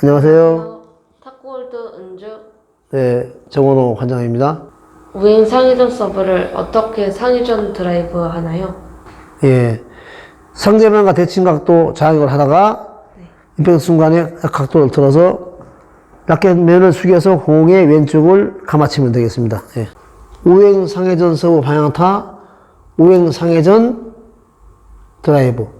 안녕하세요. 탁구월드 은주 네, 정원호 관장입니다. 우인 상위전 서브를 어떻게 상위전 드라이브 하나요? 예. 상대방과 대칭 각도 자극을 하다가 네. 임팩트 순간에 각도를 틀어서 라켓 면을 숙여서 공의 왼쪽을 감아치면 되겠습니다. 예. 우행 상회전 서브 방향타, 우행 상회전 드라이브.